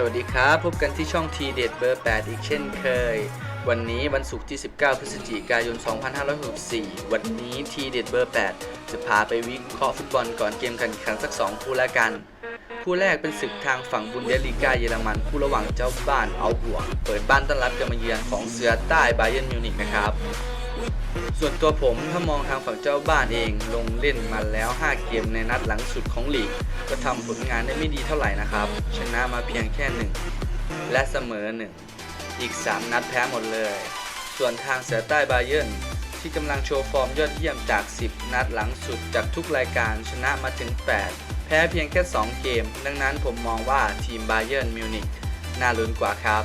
สวัสดีครับ พบกันที่ช่องทีเด็ดเบอร์ 8 อีกเช่นเคย วันนี้วันศุกร์ที่ 19 พฤศจิกายน 2564 วันนี้ทีเด็ดเบอร์ 8 จะพาไปวิเคราะห์ฟุตบอลก่อนเกมการแข่งขันสัก 2 คู่แล้วกัน คู่แรกเป็นศึกทางฝั่งบุนเดสลีกาเยอรมันคู่ระหว่างเจ้าบ้านเอาบวกเปิดบ้านต้อนรับการมาเยือนของเสือใต้ไบเยนมิวนิกนะครับส่วนตัวผมถ้ามองทางฝั่งเจ้าบ้านเองลงเล่นมาแล้ว 5 เกมในนัดหลังสุดของลีก ก็ทำผลงานได้ไม่ดีเท่าไหร่นะครับ ชนะมาเพียงแค่ 1 และเสมอ 1 อีก 3 นัดแพ้หมดเลย ส่วนทางเสือใต้บาเยิร์น ที่กำลังโชว์ฟอร์มยอดเยี่ยมจาก 10 นัดหลังสุดจากทุกรายการชนะมาถึง 8 แพ้เพียงแค่ 2 เกม ดังนั้นผมมองว่าทีมบาเยิร์นมิวนิกน่าลุ้นกว่าครับ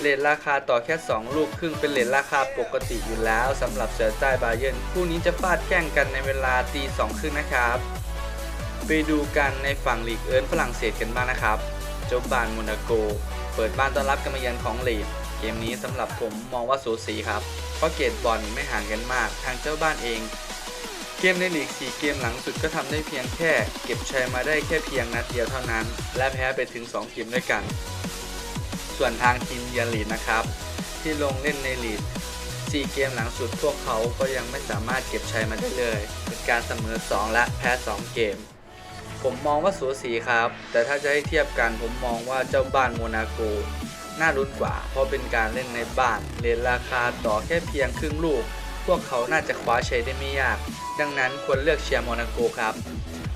เลทราคาต่อแค่ 2 ลูกครึ่งเป็นเลทราคาปกติอยู่แล้วสำหรับเสือใต้บาเยิร์นคู่นี้จะฟาดแข่งกันในเวลาตีสองครึ่งนะครับ ไปดูกันในฝั่งลีกเอิร์นฝรั่งเศสกันบ้างนะครับเจ้าบานโมนาโก เปิดบ้านต้อนรับกรรมยานของลีด เกมนี้สำหรับผมมองว่าสูสีครับ เพราะเกตบอลไม่ห่างกันมาก ทางเจ้าบ้านเอง เกมในลีก 4 เกมหลังสุดก็ทำได้เพียงแค่ เก็บชัยมาได้แค่เพียงนัดเดียวเท่านั้น และแพ้ไปถึง2เกมด้วยกัน ส่วนทางทีมเยอนลีดนะครับ ที่ลงเล่นในลีด4เกมหลังสุดพวกเขาก็ยังไม่สามารถเก็บชัยมาได้เลย เป็นการเสมอ 2 และแพ้ 2 เกมผมมองว่าสูสีครับ แต่ถ้าจะให้เทียบกันผมมองว่าเจ้าบ้านโมนาโก น่าลุ้นกว่า เพราะเป็นการเล่นในบ้านเลนราคาต่อแค่เพียงครึ่งลูก พวกเขาน่าจะคว้าชัยได้ไม่ยาก ดังนั้นควรเลือกเชียร์โมนาโกครับ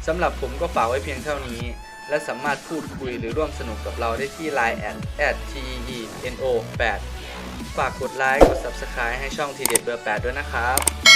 สำหรับผมก็ฝากไว้เพียงเท่านี้ และสามารถพูดคุยหรือร่วมสนุกกับเราได้ที่ Line แอด at t e n o 8ฝากกดไลค์กด Subscribe ให้ช่องทีเด็ดเบอร์ 8 ด้วยนะครับ